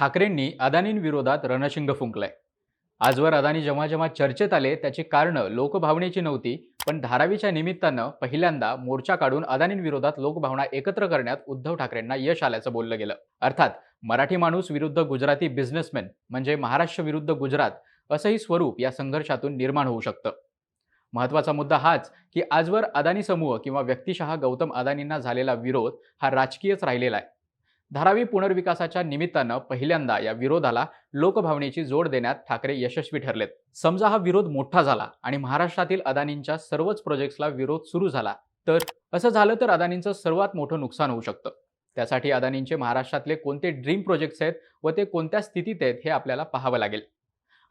ठाकरेंनी अदानींविरोधात रणशिंग फुंकलंय. आजवर अदानी जेव्हा जेव्हा चर्चेत आले त्याची कारणं लोकभावनेची नव्हती पण धारावीच्या निमित्तानं पहिल्यांदा मोर्चा काढून अदानींविरोधात लोकभावना एकत्र करण्यात उद्धव ठाकरेंना यश आल्याचं बोललं गेलं. अर्थात मराठी माणूस विरुद्ध गुजराती बिझनेसमॅन म्हणजे महाराष्ट्र विरुद्ध गुजरात असंही स्वरूप या संघर्षातून निर्माण होऊ शकतं. महत्त्वाचा मुद्दा हाच की आजवर अदानी समूह किंवा व्यक्तिशः गौतम अदानींना झालेला विरोध हा राजकीयच राहिलेला आहे. धारावी पुनर्विकासाच्या निमित्तानं पहिल्यांदा या विरोधाला लोकभावनेची जोड देण्यात ठाकरे यशस्वी ठरलेत. समजा हा विरोध मोठा झाला आणि महाराष्ट्रातील अदानींच्या सर्वच प्रोजेक्ट्सला विरोध सुरू झाला तर असं झालं तर अदानींचं सर्वात मोठं नुकसान होऊ शकतं. त्यासाठी अदानींचे महाराष्ट्रातले कोणते ड्रीम प्रोजेक्ट्स आहेत व ते कोणत्या स्थितीत आहेत हे आपल्याला पाहावं लागेल.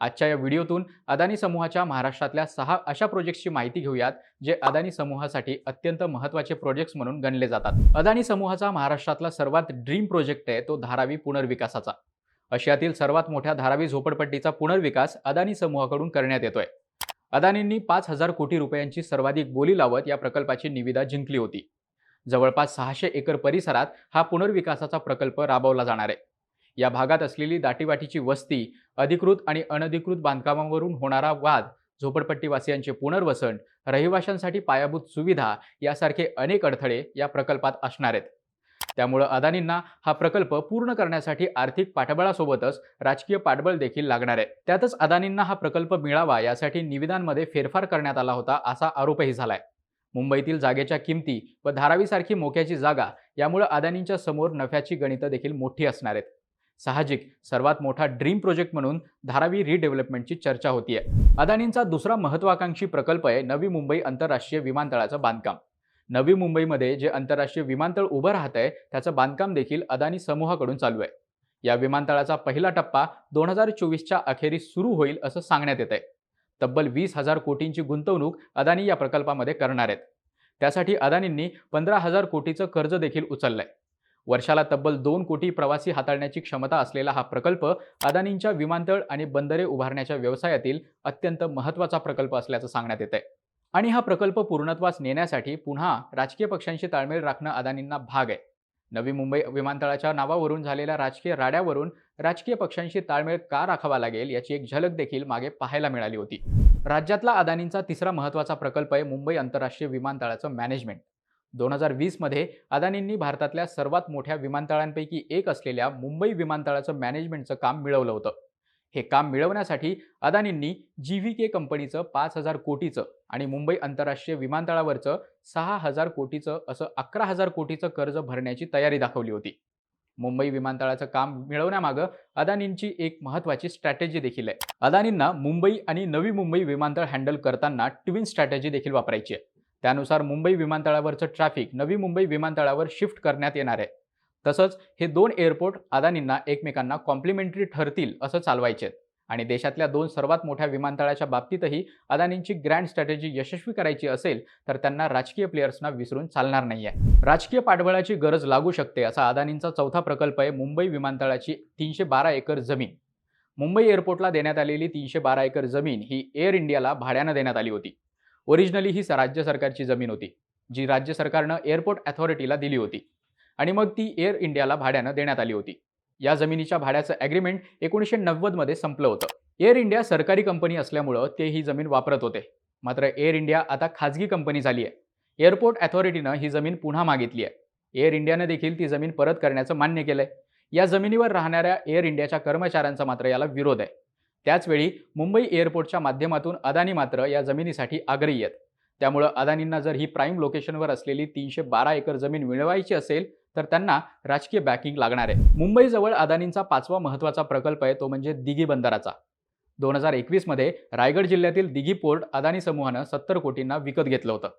आजच्या या व्हिडिओतून अदानी समूहाच्या महाराष्ट्रातल्या सहा अशा प्रोजेक्ट्सची माहिती घेऊयात जे अदानी समूहासाठी अत्यंत महत्त्वाचे प्रोजेक्ट्स म्हणून गणले जातात. अदानी समूहाचा महाराष्ट्रातला सर्वात ड्रीम प्रोजेक्ट आहे तो धारावी पुनर्विकासाचा. आशियातील सर्वात मोठ्या धारावी झोपडपट्टीचा पुनर्विकास अदानी समूहाकडून करण्यात येतोय. अदानींनी पाच हजार कोटी रुपयांची सर्वाधिक बोली लावत या प्रकल्पाची निविदा जिंकली होती. जवळपास सहाशे एकर परिसरात हा पुनर्विकासाचा प्रकल्प राबवला जाणार आहे. या भागात असलेली दाटीवाटीची वस्ती अधिकृत आणि अनधिकृत बांधकामावरून होणारा वाद झोपडपट्टीवासियांचे पुनर्वसन रहिवाशांसाठी पायाभूत सुविधा यासारखे अनेक अडथळे या प्रकल्पात असणार आहेत. त्यामुळं अदानींना हा प्रकल्प पूर्ण करण्यासाठी आर्थिक पाठबळासोबतच राजकीय पाठबळ देखील लागणार आहे. त्यातच अदानींना हा प्रकल्प मिळावा यासाठी निविदांमध्ये फेरफार करण्यात आला होता असा आरोपही झालाय. मुंबईतील जागेच्या किमती व धारावीसारखी मोक्याची जागा यामुळे अदानींच्या समोर नफ्याची गणितं देखील मोठी असणार आहेत. साहजिक सर्वात मोठा ड्रीम प्रोजेक्ट म्हणून धारावी रिडेव्हलपमेंटची चर्चा होतीये. अदानींचा दुसरा महत्वाकांक्षी प्रकल्प आहे नवी मुंबई आंतरराष्ट्रीय विमानतळाचं बांधकाम. नवी मुंबईमध्ये जे आंतरराष्ट्रीय विमानतळ उभं राहत आहे त्याचं बांधकाम देखील अदानी समूहाकडून चालू आहे. या विमानतळाचा पहिला टप्पा दोन हजार चोवीसच्या अखेरीस सुरू होईल असं सांगण्यात येत आहे तब्बल वीस हजार कोटींची गुंतवणूक अदानी या प्रकल्पामध्ये करणार आहेत. त्यासाठी अदानींनी पंधरा हजार कोटीचं कर्ज देखील उचललंय. वर्षाला तब्बल दोन कोटी प्रवासी हाताळण्याची क्षमता असलेला हा प्रकल्प अदानींच्या विमानतळ आणि बंदरे उभारण्याच्या व्यवसायातील अत्यंत महत्त्वाचा प्रकल्प असल्याचं सांगण्यात येत आहे आणि हा प्रकल्प पूर्णत्वास नेण्यासाठी पुन्हा राजकीय पक्षांशी ताळमेळ राखणं अदानींना भाग आहे. नवी मुंबई विमानतळाच्या नावावरून झालेल्या राजकीय राड्यावरून राजकीय पक्षांशी ताळमेळ का राखावा लागेल याची एक झलक देखील मागे पाहायला मिळाली होती. राज्यातला अदानींचा तिसरा महत्त्वाचा प्रकल्प आहे मुंबई आंतरराष्ट्रीय विमानतळाचं मॅनेजमेंट. दोन हजार वीसमध्ये अदानींनी भारतातल्या सर्वात मोठ्या विमानतळांपैकी एक असलेल्या मुंबई विमानतळाचं मॅनेजमेंटचं काम मिळवलं होतं. हे काम मिळवण्यासाठी अदानींनी जी व्ही के कंपनीचं पाच हजार कोटीचं आणि मुंबई आंतरराष्ट्रीय विमानतळावरचं सहा हजार कोटीचं असं अकरा हजार कोटीचं कर्ज भरण्याची तयारी दाखवली होती. मुंबई विमानतळाचं काम मिळवण्यामागं अदानींची एक महत्त्वाची स्ट्रॅटेजी देखील आहे. अदानींना मुंबई आणि नवी मुंबई विमानतळ हँडल करताना ट्विन स्ट्रॅटेजी देखील वापरायची आहे. त्यानुसार मुंबई विमानतळावरचं ट्रॅफिक नवी मुंबई विमानतळावर शिफ्ट करण्यात येणार आहे. तसंच हे दोन एअरपोर्ट अदानींना एकमेकांना कॉम्प्लिमेंटरी ठरतील असं चालवायचे. आणि देशातल्या दोन सर्वात मोठ्या विमानतळाच्या बाबतीतही अदानींची ग्रँड स्ट्रॅटेजी यशस्वी करायची असेल तर त्यांना राजकीय प्लेयर्सना विसरून चालणार नाही आहे राजकीय पाठबळाची गरज लागू शकते असा अदानींचा चौथा प्रकल्प आहे मुंबई विमानतळाची तीनशे बारा एकर जमीन. मुंबई एअरपोर्टला देण्यात आलेली तीनशे बारा एकर जमीन ही एअर इंडियाला भाड्यानं देण्यात आली होती. ओरिजिनली ही राज्य सरकारची जमीन होती जी राज्य सरकारनं एअरपोर्ट अथॉरिटीला दिली होती आणि मग ती एअर इंडियाला भाड्यानं देण्यात आली होती. या जमिनीच्या भाड्याचं ॲग्रीमेंट एकोणीसशे नव्वदमध्ये संपलं होतं. एअर इंडिया सरकारी कंपनी असल्यामुळं ते ही जमीन वापरत होते. मात्र एअर इंडिया आता खाजगी कंपनी झाली आहे. एअरपोर्ट अथॉरिटीनं ही जमीन पुन्हा मागितली आहे. एअर इंडियानं देखील ती जमीन परत करण्याचं मान्य केलंय. या जमिनीवर राहणाऱ्या एअर इंडियाच्या कर्मचाऱ्यांचा मात्र याला विरोध आहे. त्याचवेळी मुंबई एअरपोर्टच्या माध्यमातून अदानी मात्र या जमिनीसाठी आग्रही आहेत. त्यामुळं अदानींना जर ही प्राईम लोकेशनवर असलेली तीनशे बारा एकर जमीन मिळवायची असेल तर त्यांना राजकीय बॅकिंग लागणार आहे. मुंबईजवळ अदानींचा पाचवा महत्त्वाचा प्रकल्प आहे तो म्हणजे दिघी बंदराचा. दोन हजार एकवीसमध्ये रायगड जिल्ह्यातील दिघी पोर्ट अदानी समूहानं सत्तर कोटींना विकत घेतलं होतं.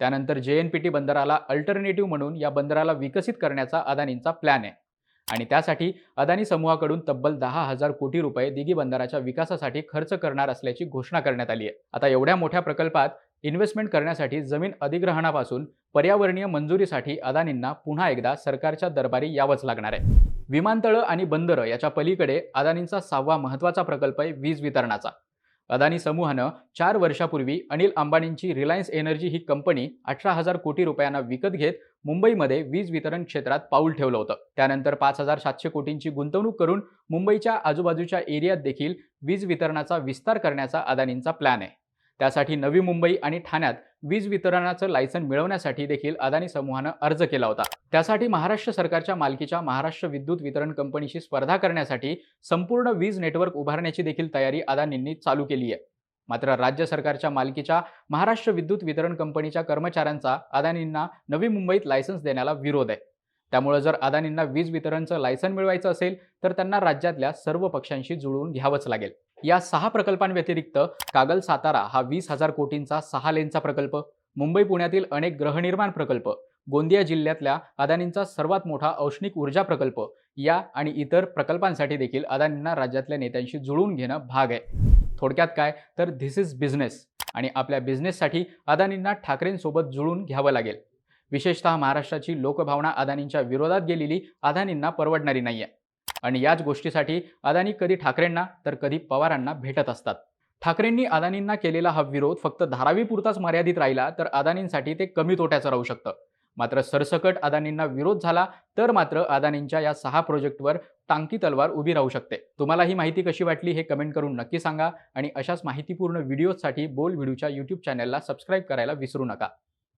त्यानंतर जे एन पी टी बंदराला अल्टरनेटिव्ह म्हणून या बंदराला विकसित करण्याचा अदानींचा प्लॅन आहे. आणि त्यासाठी अदानी समूहाकडून तब्बल दहा हजार कोटी रुपये दिघी बंदराच्या विकासासाठी खर्च करणार असल्याची घोषणा करण्यात आली आहे. आता एवढ्या मोठ्या प्रकल्पात इन्व्हेस्टमेंट करण्यासाठी जमीन अधिग्रहणापासून पर्यावरणीय मंजुरीसाठी अदानींना पुन्हा एकदा सरकारच्या दरबारी यावंच लागणार आहे. विमानतळं आणि बंदरं याच्या पलीकडे अदानींचा सहावा महत्त्वाचा प्रकल्प आहे वीज वितरणाचा. अदानी समूहानं चार वर्षापूर्वी अनिल अंबानींची रिलायन्स एनर्जी ही कंपनी अठरा हजार कोटी रुपयांना विकत घेत मुंबईमध्ये वीज वितरण क्षेत्रात पाऊल ठेवलं होतं. त्यानंतर पाच हजार सातशे कोटींची गुंतवणूक करून मुंबईच्या आजूबाजूच्या एरियात देखील वीज वितरणाचा विस्तार करण्याचा अदानींचा प्लॅन आहे. त्यासाठी नवी मुंबई आणि ठाण्यात वीज वितरणाचं लायसन मिळवण्यासाठी देखील अदानी समूहानं अर्ज केला होता. त्यासाठी महाराष्ट्र सरकारच्या मालकीच्या महाराष्ट्र विद्युत वितरण कंपनीशी स्पर्धा करण्यासाठी संपूर्ण वीज नेटवर्क उभारण्याची देखील तयारी अदानींनी चालू केली आहे मात्र राज्य सरकारच्या मालकीच्या महाराष्ट्र विद्युत वितरण कंपनीच्या कर्मचाऱ्यांचा अदानींना नवी मुंबईत लायसन्स देण्याला विरोध आहे. त्यामुळे जर अदानींना वीज वितरणचं लायसन मिळवायचं असेल तर त्यांना राज्यातल्या सर्व पक्षांशी जुळवून घ्यावंच लागेल. या सहा प्रकल्पांव्यतिरिक्त कागल सातारा हा वीस हजार कोटींचा सहा लेनचा प्रकल्प मुंबई पुण्यातील अनेक गृहनिर्माण प्रकल्प गोंदिया जिल्ह्यातल्या अदानींचा सर्वात मोठा औष्णिक ऊर्जा प्रकल्प या आणि इतर प्रकल्पांसाठी देखील अदानींना राज्यातल्या नेत्यांशी जुळवून घेणं भाग आहे. थोडक्यात काय? तर धिस इज बिझनेस आणि आपल्या बिझनेससाठी अदानींना ठाकरेंसोबत जुळून घ्यावं लागेल. विशेषतः महाराष्ट्राची लोकभावना अदानींच्या विरोधात गेलेली अदानींना परवडणारी नाही आहे आणि याच गोष्टीसाठी अदानी कधी ठाकरेंना तर कधी पवारांना भेटत असतात. ठाकरेंनी अदानींना केलेला हा विरोध फक्त धारावीपुरताच मर्यादित राहिला तर अदानींसाठी ते कमी तोट्याचं राहू शकतं. मात्र सरसकट अदानींना विरोध झाला तर मात्र अदानींच्या या सहा प्रोजेक्टवर टांकी तलवार उभी राहू शकते. तुम्हाला ही माहिती कशी वाटली हे कमेंट करून नक्की सांगा आणि अशाच माहितीपूर्ण व्हिडिओसाठी बोल व्हिडिओच्या यूट्यूब चॅनलला सबस्क्राईब करायला विसरू नका.